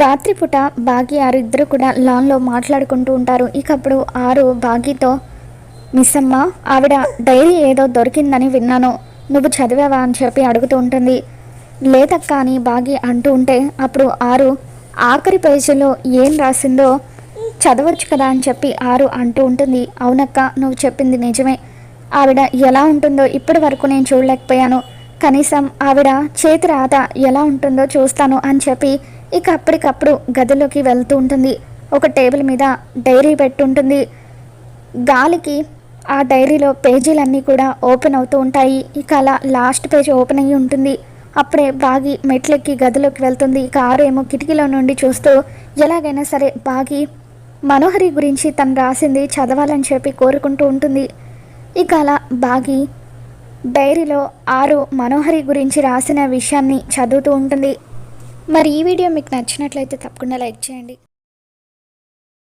రాత్రిపూట బాగి ఆరు ఇద్దరు కూడా లాన్లో మాట్లాడుకుంటూ ఉంటారు. ఇక అప్పుడు ఆరు బాగీతో మిస్ అమ్మ ఆవిడ డైరీ ఏదో దొరికిందని విన్నాను. నువ్వు చదివావా? అని చెప్పి అడుగుతూ ఉంటుంది. లేదక్క అని బాగి అంటూ ఉంటే అప్పుడు ఆరు ఆఖరి పేజీలో ఏం రాసిందో చదవచ్చు కదా? అని చెప్పి ఆరు అంటూ ఉంటుంది. అవునక్క నువ్వు చెప్పింది నిజమే. ఆవిడ ఎలా ఉంటుందో ఇప్పటి వరకు నేను చూడలేకపోయాను. కనీసం ఆవిడ చేతి రాత ఎలా ఉంటుందో చూస్తాను అని చెప్పి ఇక అప్పటికప్పుడు గదిలోకి వెళ్తూ ఉంటుంది. ఒక టేబుల్ మీద డైరీ పెట్టుంటుంది. గాలికి ఆ డైరీలో పేజీలన్నీ కూడా ఓపెన్ అవుతూ ఉంటాయి. ఇక అలా లాస్ట్ పేజ్ ఓపెన్ అయ్యి ఉంటుంది. అప్పుడే బాగి మెట్లెక్కి గదిలోకి వెళ్తుంది. కారు ఏమో కిటికీలో నుండి చూస్తూ ఎలాగైనా సరే బాగి మనోహరి గురించి తను రాసింది చదవాలని చెప్పి కోరుకుంటూ ఉంటుంది. ఇక అలా బాగి డైరీలో ఆరు మనోహరి గురించి రాసిన విషయాన్ని చదువుతూ ఉంటుంది. మరి ఈ వీడియో మీకు నచ్చినట్లయితే తప్పకుండా లైక్ చేయండి.